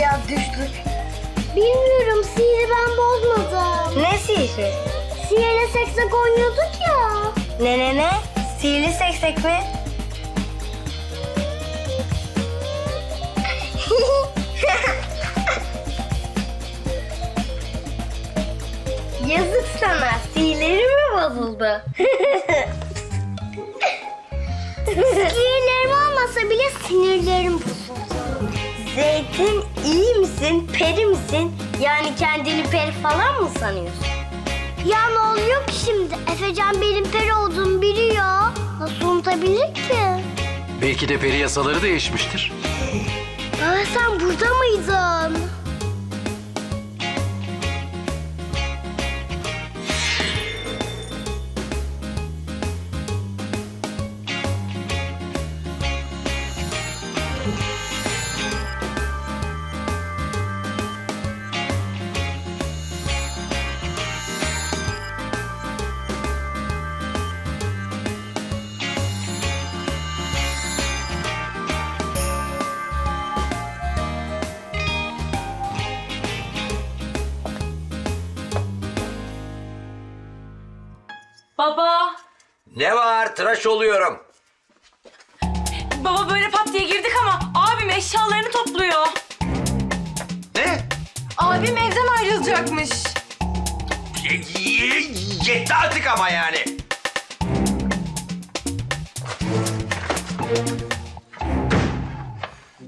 ya düştü? Bilmiyorum sihri ben bozmadım. Ne sihri? Sihirle seksek oynuyorduk ya. Ne ne ne? Sihirli seksek mi? Yazık sana. Sihirleri mi bozuldu? Sihirlerim olmasa bile sinirlerim bozuldu. Zeytin iyi misin? Peri misin? Yani kendini peri falan mı sanıyorsun? Ya ne oluyor ki şimdi? Efecan benim peri olduğumu biliyor. Nasıl unutabilir ki? Belki de peri yasaları değişmiştir. Aa, sen burada mıydın? Baba. Ne var? Tıraş oluyorum. Baba böyle pat diye girdik ama abim eşyalarını topluyor. Ne? Abim evden ayrılacakmış. Ye- ye- yetti artık ama yani.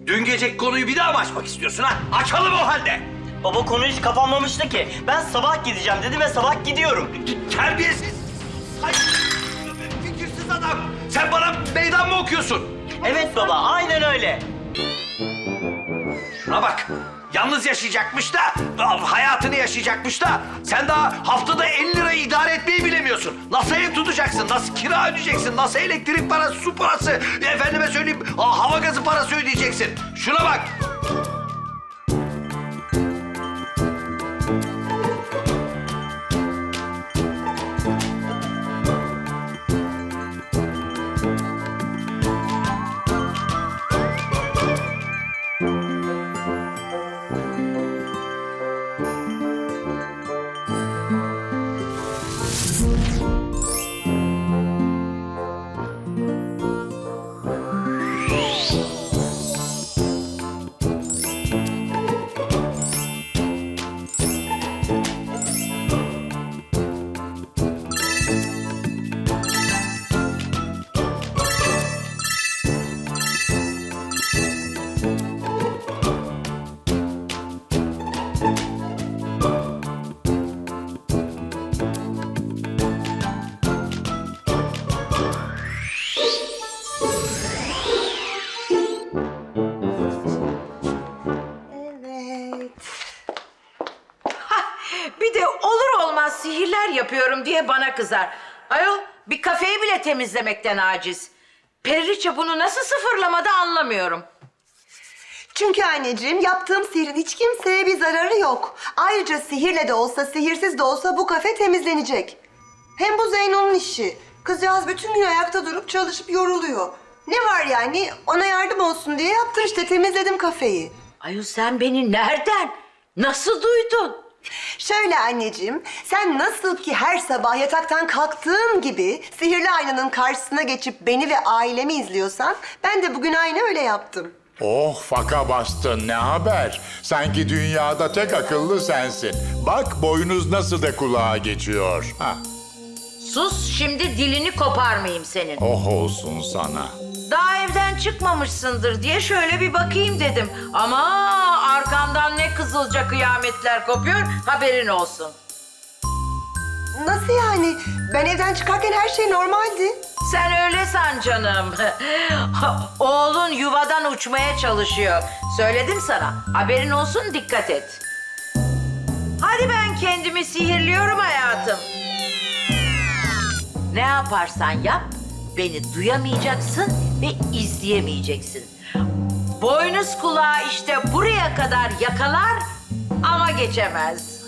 Dün gece konuyu bir daha mı açmak istiyorsun ha? Açalım o halde. Baba konu hiç kapanmamıştı ki. Ben sabah gideceğim dedim ve sabah gidiyorum. Terbiyesiz. Okuyorsun? Evet baba aynen öyle. Şuna bak. Yalnız yaşayacakmış da, hayatını yaşayacakmış da sen daha haftada 50 lirayı idare etmeyi bilemiyorsun. Nasıl ev tutacaksın, nasıl kira ödeyeceksin, nasıl elektrik parası, su parası, efendime söyleyeyim hava gazı parası ödeyeceksin. Şuna bak. Diye bana kızar. Ayol bir kafeyi bile temizlemekten aciz. Periliçe bunu nasıl sıfırlamadı anlamıyorum. Çünkü anneciğim yaptığım sihirin hiç kimseye bir zararı yok. Ayrıca sihirle de olsa sihirsiz de olsa bu kafe temizlenecek. Hem bu Zeyno'nun işi. Kızcağız bütün gün ayakta durup çalışıp yoruluyor. Ne var yani ona yardım olsun diye yaptım işte temizledim kafeyi. Ayol sen beni nereden, nasıl duydun? Şöyle anneciğim, sen nasıl ki her sabah yataktan kalktığın gibi sihirli aynanın karşısına geçip beni ve ailemi izliyorsan ben de bugün aynı öyle yaptım. Oh faka bastın ne haber? Sanki dünyada tek akıllı sensin. Bak boynuz nasıl da kulağa geçiyor. Ha, Sus şimdi dilini koparmayayım senin. oh olsun sana. Daha evden çıkmamışsındır diye şöyle bir bakayım dedim. Ama arkamdan ne kızılca kıyametler kopuyor haberin olsun. Nasıl yani? Ben evden çıkarken her şey normaldi. Sen öyle san canım. Oğlun yuvadan uçmaya çalışıyor. Söyledim sana. Haberin olsun dikkat et. Hadi ben kendimi sihirliyorum hayatım. Ne yaparsan yap beni duyamayacaksın ve izleyemeyeceksin. Boynuz kulağı işte buraya kadar yakalar ama geçemez.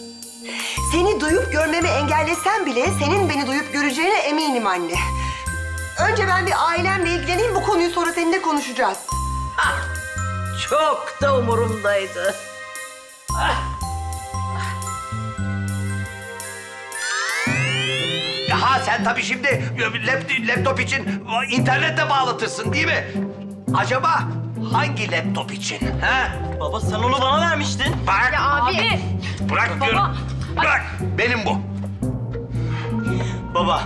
Seni duyup görmemi engellesen bile senin beni duyup göreceğine eminim anne. Önce ben bir ailemle ilgileneyim bu konuyu sonra seninle konuşacağız. Ah, çok da umurumdaydı. Ah. Sen tabii şimdi lap- laptop için internetle bağlatırsın değil mi? Acaba hangi laptop için? Ha? Baba sen onu bana vermiştin. Bak, Abi. bırak diyorum. Bırak, benim bu. Baba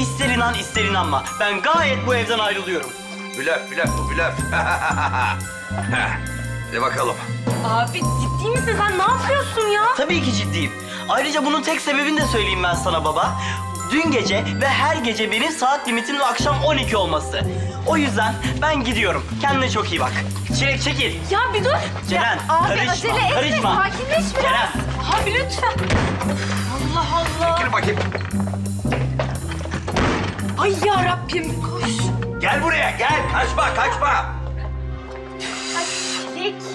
ister inan ister inanma. Ben gayet bu evden ayrılıyorum. Blöf, blöf bu, blöf. Hadi bakalım. Abi ciddi misin sen ne yapıyorsun ya? Tabii ki ciddiyim. Ayrıca bunun tek sebebini de söyleyeyim ben sana baba. Dün gece ve her gece benim saat limitinin akşam 12 olması. O yüzden ben gidiyorum. Kendine çok iyi bak. Çilek çekil. Ya bir dur. Ceren, Ya, abi karışma, acele etme karışma. sakinleş biraz. Ceren. Abi lütfen. Allah Allah. Gir bakayım. Ay ya Rabbim koş. Gel buraya, gel. Kaçma, kaçma.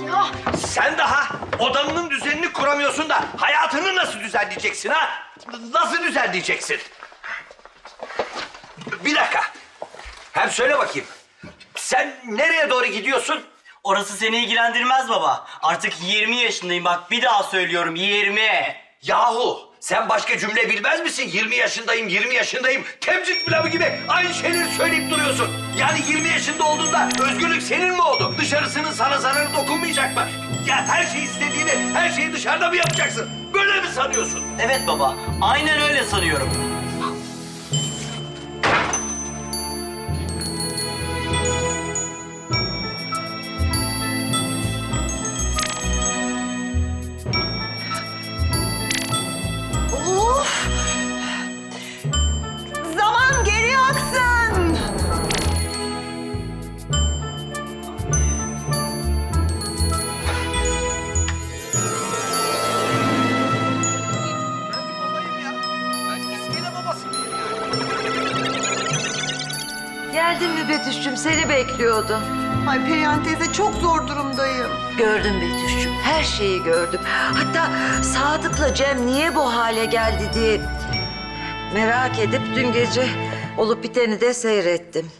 Ya. Sen daha odanın düzenini kuramıyorsun da hayatını nasıl düzenleyeceksin ha? Nasıl düzenleyeceksin? Bir dakika. Hem söyle bakayım. Sen nereye doğru gidiyorsun? Orası seni ilgilendirmez baba. Artık 20 yaşındayım bak bir daha söylüyorum 20. Yahu sen başka cümle bilmez misin? 20 yaşındayım, 20 yaşındayım. Temcik pilavı gibi aynı şeyleri söyleyip duruyorsun. Yani 20 yaşında olduğunda özgürlük senin mi oldu? Dışarısının sana zararı dokunmayacak mı? Ya her şeyi istediğini, her şeyi dışarıda mı yapacaksın? Böyle mi sanıyorsun? Evet baba aynen öyle sanıyorum. Geldin mi Betüş'cüm seni bekliyordum. Ay Perihan teyze çok zor durumdayım. Gördüm Betüş'cüm her şeyi gördüm. Hatta Sadık'la Cem niye bu hale geldi diye merak edip dün gece olup biteni de seyrettim.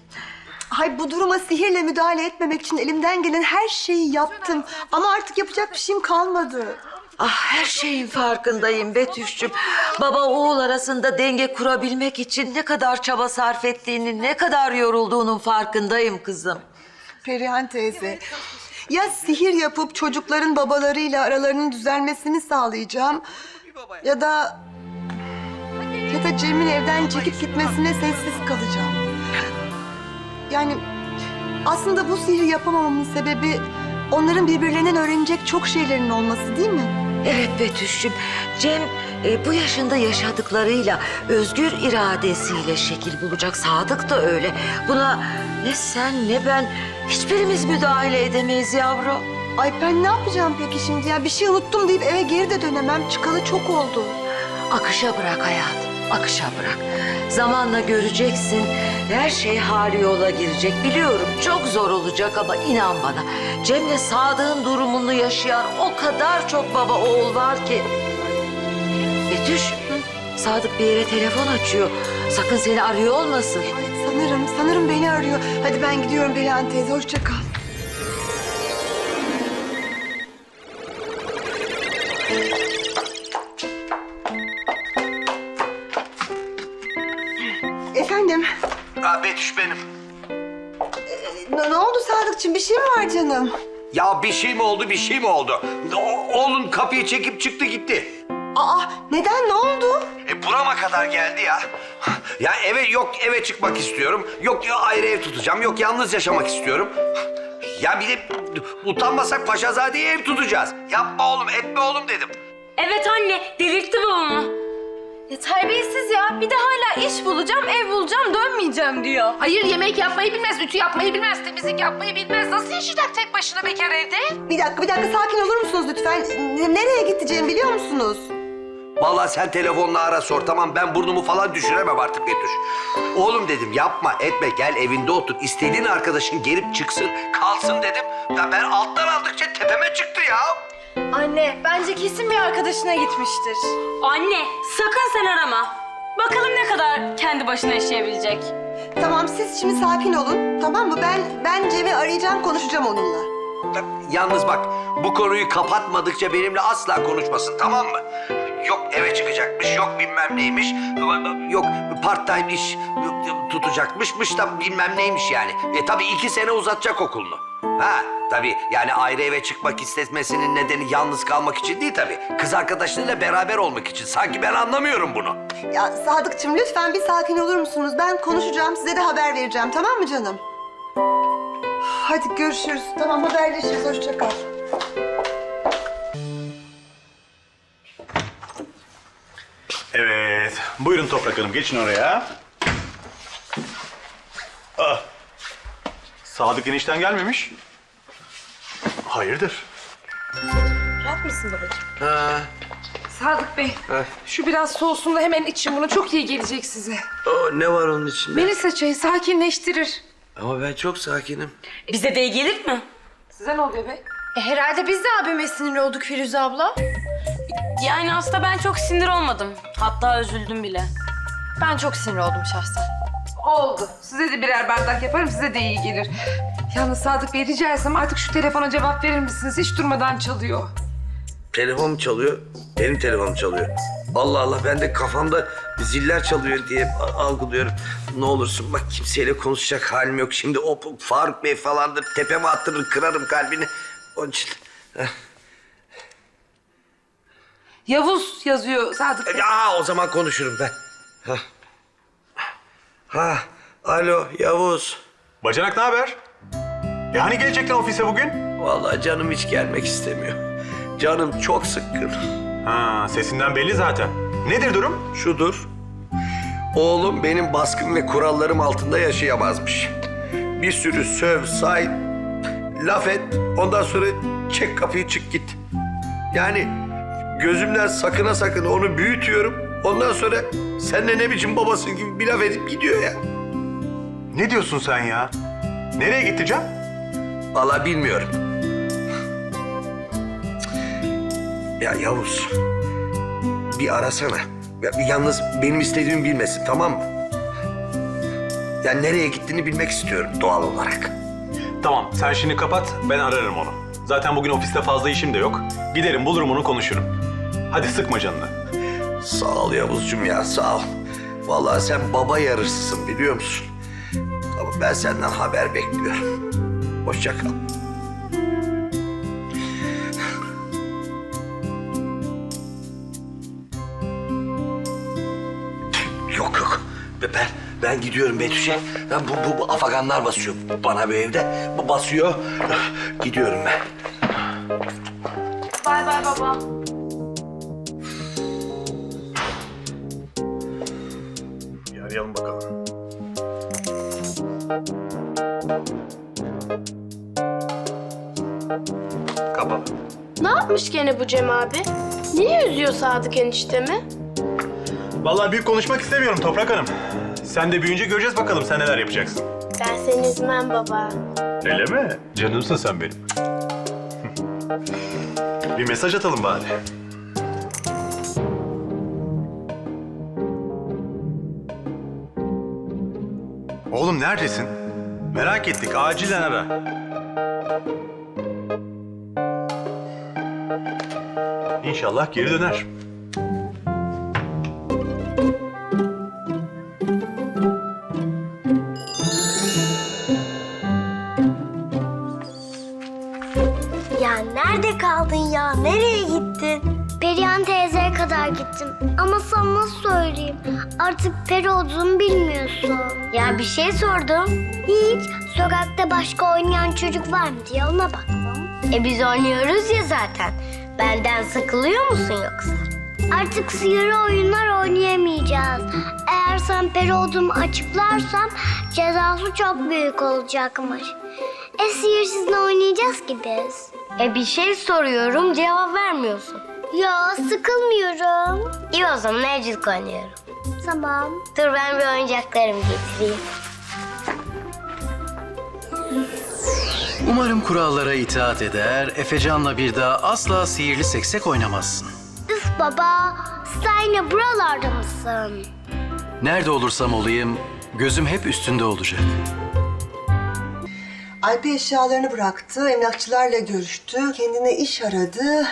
Ay bu duruma sihirle müdahale etmemek için elimden gelen her şeyi yaptım. Ama artık yapacak bir şeyim kalmadı. Ah her şeyin farkındayım Betüş'cüm. Baba oğul arasında denge kurabilmek için ne kadar çaba sarf ettiğini, ne kadar yorulduğunun farkındayım kızım. Perihan teyze. Ya sihir yapıp çocukların babalarıyla aralarının düzelmesini sağlayacağım. Ya da... Ya da Cem'in evden çekip gitmesine sessiz kalacağım. Yani aslında bu sihri yapamamamın sebebi... ...onların birbirlerinden öğrenecek çok şeylerin olması değil mi? Evet Betüş'cüm, Cem e, bu yaşında yaşadıklarıyla özgür iradesiyle şekil bulacak. Sadık da öyle. Buna ne sen ne ben hiçbirimiz müdahale edemeyiz yavrum. Ay ben ne yapacağım peki şimdi ya? Bir şey unuttum deyip eve geri de dönemem. Çıkalı çok oldu. Akışa bırak hayatım, akışa bırak. Zamanla göreceksin, her şey hali yola girecek. Biliyorum çok zor olacak ama inan bana. Cem'le Sadık'ın durumunu yaşayan o kadar çok baba oğul var ki. Betüş, Sadık bir yere telefon açıyor. Sakın seni arıyor olmasın. Ay sanırım, sanırım beni arıyor. Hadi ben gidiyorum Perihan teyze. Hoşça kal. Efendim, Ha, Betüş benim. ne, ne oldu Sadıkçım? Bir şey mi var canım? Ya bir şey mi oldu, bir şey mi oldu? O- oğlun kapıyı çekip çıktı gitti. Aa, neden? Ne oldu? E burama kadar geldi ya. Ya eve yok eve çıkmak istiyorum. Yok ya ayrı ev tutacağım. Yok yalnız yaşamak istiyorum. Ya bir de utanmasak Paşazade'ye ev tutacağız. Yapma oğlum, etme oğlum dedim. Evet anne delirtti babamı. Ya terbiyesiz ya. Bir de hala iş bulacağım, ev bulacağım, dönmeyeceğim diyor. Hayır yemek yapmayı bilmez, ütü yapmayı bilmez, temizlik yapmayı bilmez. Nasıl yaşayacak tek başına bekar evde? Bir dakika, bir dakika sakin olur musunuz lütfen? N- nereye gideceğimi biliyor musunuz? Vallahi sen telefonla ara sor tamam ben burnumu falan düşüremem artık Betüş. Oğlum dedim yapma etme gel evinde otur. İstediğin arkadaşın gelip çıksın kalsın dedim. Ya ben alttan aldıkça tepeme çıktı ya. Anne bence kesin bir arkadaşına gitmiştir. Anne sakın sen arama. Bakalım ne kadar kendi başına yaşayabilecek. Tamam siz şimdi sakin olun tamam mı? Ben ben Cem'i arayacağım konuşacağım onunla. Yalnız bak bu konuyu kapatmadıkça benimle asla konuşmasın tamam mı? Yok eve çıkacakmış, yok bilmem neymiş. Yok part time iş tutacakmışmış da bilmem neymiş yani. E tabii iki sene uzatacak okulunu. Ha tabii yani ayrı eve çıkmak istemesinin nedeni yalnız kalmak için değil tabii. Kız arkadaşlarıyla beraber olmak için. Sanki ben anlamıyorum bunu. Ya Sadıkçım lütfen bir sakin olur musunuz? Ben konuşacağım, size de haber vereceğim. Tamam mı canım? Hadi görüşürüz. Tamam haberleşiriz. Hoşça kal. Evet. Buyurun Toprak Hanım geçin oraya. Ah. Sadık enişten gelmemiş. Hayırdır? Rahat mısın babacığım? Sadık Bey, şu biraz soğusun da hemen için bunu çok iyi gelecek size. ne var onun içinde? Melisa çayı sakinleştirir. Ama ben çok sakinim. Bize de iyi gelir mi? Size ne oluyor be? E, herhalde biz de abime sinir olduk Firuze abla. Yani aslında ben çok sinir olmadım. Hatta üzüldüm bile. Ben çok sinir oldum şahsen. Oldu. Size de birer bardak yaparım, size de iyi gelir. Yalnız Sadık Bey rica etsem artık şu telefona cevap verir misiniz? Hiç durmadan çalıyor. Telefon çalıyor, benim telefonum çalıyor. Allah Allah ben de kafamda ziller çalıyor diye algılıyorum. Ne olursun bak kimseyle konuşacak halim yok. Şimdi o Faruk Bey falandır tepeme attırır kırarım kalbini. Onun için... Yavuz yazıyor Sadık Bey. Ya o zaman konuşurum ben. Ha. Ha. Alo Yavuz. Bacanak ne haber? E hani gelecektin ofise bugün? Vallahi canım hiç gelmek istemiyor. Canım çok sıkkın. Ha, sesinden belli zaten. Nedir durum? Şudur. Oğlum benim baskın ve kurallarım altında yaşayamazmış. Bir sürü söv, say, laf et. Ondan sonra çek kapıyı çık git. Yani gözümden sakına sakın onu büyütüyorum. Ondan sonra sen de ne biçim babasın gibi bir laf edip gidiyor ya. Ne diyorsun sen ya? Nereye Can? Vallahi bilmiyorum. Ya Yavuz, bir arasana. Ya, yalnız benim istediğimi bilmesin, tamam mı? Ya nereye gittiğini bilmek istiyorum doğal olarak. Tamam sen şimdi kapat ben ararım onu. Zaten bugün ofiste fazla işim de yok. Giderim bulurum onu konuşurum. Hadi sıkma canını. Sağ ol Yavuzcuğum ya, sağ ol. Vallahi sen baba yarışısın biliyor musun? Ama ben senden haber bekliyorum. Hoşça kal. Yok yok. Ben ben gidiyorum Betüş'e. Ben bu, bu, bu afaganlar basıyor bana bu evde. Bu basıyor. Gidiyorum ben. Bay bay baba. Arayalım bakalım. Kapalı. Ne yapmış gene bu Cem abi? Niye üzüyor Sadık eniştemi? Vallahi büyük konuşmak istemiyorum Toprak Hanım. Sen de büyüyünce göreceğiz bakalım sen neler yapacaksın. Ben seni üzmem baba. Öyle mi? Canımsın sen benim. Bir mesaj atalım bari. Oğlum neredesin? Merak ettik. Acilen ara. İnşallah geri döner. Gittim. Ama sana nasıl söyleyeyim? Artık peri olduğumu bilmiyorsun. Ya bir şey sordum. Hiç. Sokakta başka oynayan çocuk var mı diye ona baktım. E biz oynuyoruz ya zaten. Benden sıkılıyor musun yoksa? Artık sihirli oyunlar oynayamayacağız. Eğer sen peri olduğumu açıklarsam cezası çok büyük olacakmış. E sihirsiz ne oynayacağız ki biz? E bir şey soruyorum cevap vermiyorsun. Ya sıkılmıyorum. İyi o zaman evcilik oynuyorum. Tamam. Dur ben bir oyuncaklarımı getireyim. Umarım kurallara itaat eder, Efecan'la bir daha asla sihirli seksek oynamazsın. Üf baba, sen yine buralarda mısın? Nerede olursam olayım, gözüm hep üstünde olacak. Alpi eşyalarını bıraktı, emlakçılarla görüştü, kendine iş aradı.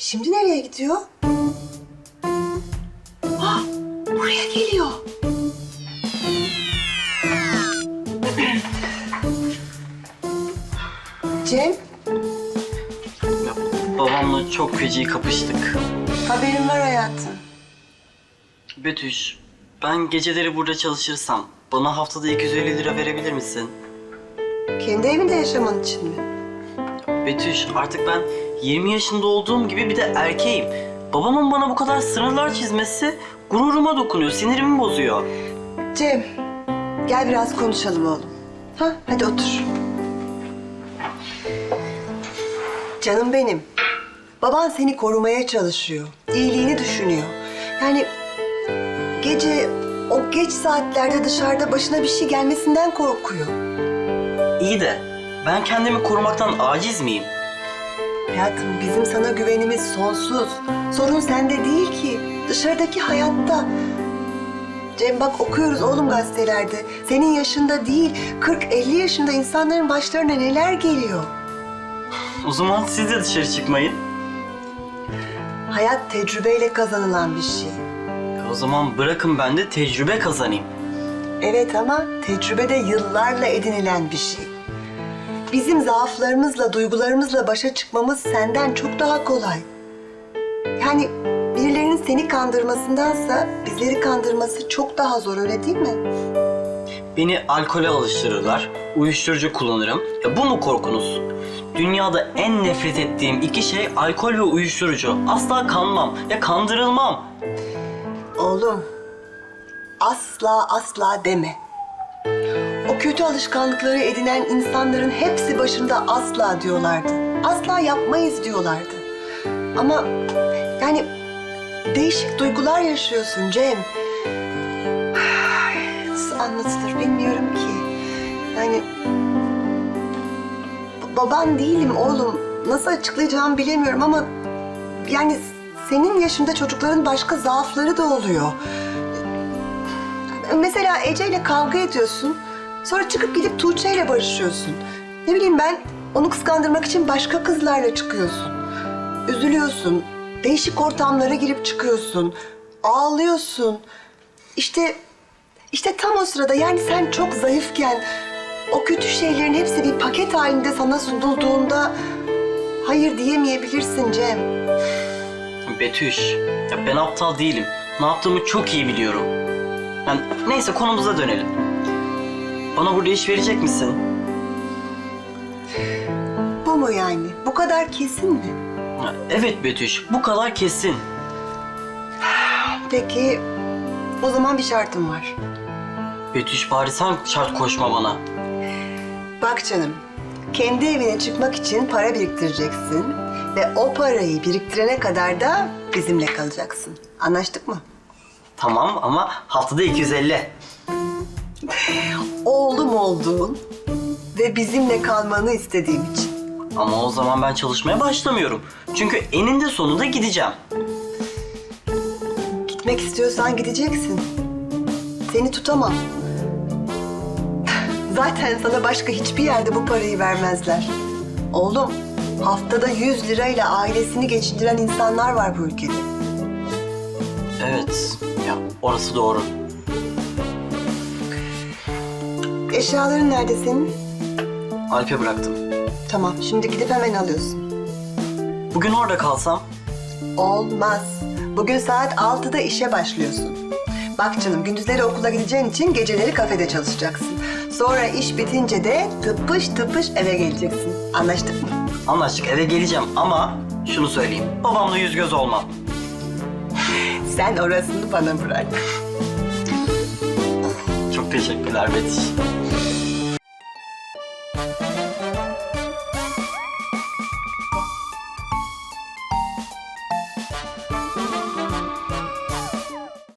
Şimdi nereye gidiyor? Ah, buraya geliyor. Cem, Ya, babamla çok feci kapıştık. haberin var hayatım. Betüş, ben geceleri burada çalışırsam bana haftada 250 lira verebilir misin? Kendi evinde yaşaman için mi? Betüş, artık ben 20 yaşında olduğum gibi bir de erkeğim. Babamın bana bu kadar sınırlar çizmesi gururuma dokunuyor, sinirimi bozuyor. Cem, gel biraz konuşalım oğlum. Ha, hadi otur. Canım benim. Baban seni korumaya çalışıyor. İyiliğini düşünüyor. Yani gece o geç saatlerde dışarıda başına bir şey gelmesinden korkuyor. İyi de ben kendimi korumaktan aciz miyim? Hayatım bizim sana güvenimiz sonsuz. Sorun sende değil ki. Dışarıdaki hayatta. Cem bak okuyoruz oğlum gazetelerde. Senin yaşında değil, 40-50 yaşında insanların başlarına neler geliyor. O zaman siz de dışarı çıkmayın. Hayat tecrübeyle kazanılan bir şey. O zaman bırakın ben de tecrübe kazanayım. Evet ama tecrübe de yıllarla edinilen bir şey. Bizim zaaflarımızla, duygularımızla başa çıkmamız senden çok daha kolay. Yani birilerinin seni kandırmasındansa bizleri kandırması çok daha zor öyle değil mi? Beni alkole alıştırırlar, uyuşturucu kullanırım. Ya bu mu korkunuz? Dünyada en nefret ettiğim iki şey alkol ve uyuşturucu. Asla kanmam, ya kandırılmam. Oğlum, asla asla deme. Kötü alışkanlıkları edinen insanların hepsi başında asla diyorlardı. Asla yapmayız diyorlardı. Ama yani değişik duygular yaşıyorsun Cem. Nasıl anlatılır bilmiyorum ki. Yani baban değilim oğlum. Nasıl açıklayacağımı bilemiyorum ama yani senin yaşında çocukların başka zaafları da oluyor. Mesela Ece ile kavga ediyorsun. Sonra çıkıp gidip Tuğçe ile barışıyorsun. Ne bileyim ben onu kıskandırmak için başka kızlarla çıkıyorsun. Üzülüyorsun. Değişik ortamlara girip çıkıyorsun. Ağlıyorsun. İşte işte tam o sırada yani sen çok zayıfken o kötü şeylerin hepsi bir paket halinde sana sunulduğunda hayır diyemeyebilirsin Cem. Betüş, ya ben aptal değilim. Ne yaptığımı çok iyi biliyorum. Yani neyse konumuza dönelim. Bana burada iş verecek misin? Bu mu yani? Bu kadar kesin mi? Evet Betüş, bu kadar kesin. Peki o zaman bir şartım var. Betüş bari sen şart koşma bana. Bak canım, kendi evine çıkmak için para biriktireceksin ve o parayı biriktirene kadar da bizimle kalacaksın. Anlaştık mı? Tamam ama haftada 250. Oğlum olduğun ve bizimle kalmanı istediğim için. Ama o zaman ben çalışmaya başlamıyorum. Çünkü eninde sonunda gideceğim. Gitmek istiyorsan gideceksin. Seni tutamam. Zaten sana başka hiçbir yerde bu parayı vermezler. Oğlum, haftada 100 lirayla ailesini geçindiren insanlar var bu ülkede. Evet, ya orası doğru. Eşyaların nerede senin? Alp'e bıraktım. Tamam, şimdi gidip hemen alıyorsun. Bugün orada kalsam Olmaz. Bugün saat 6'da işe başlıyorsun. Bak canım, gündüzleri okula gideceğin için geceleri kafede çalışacaksın. Sonra iş bitince de tıpış tıpış eve geleceksin. Anlaştık mı? anlaştık eve geleceğim ama şunu söyleyeyim. Babamla yüz göz olmam. Sen orasını bana bırak. Çok teşekkürler Betüş.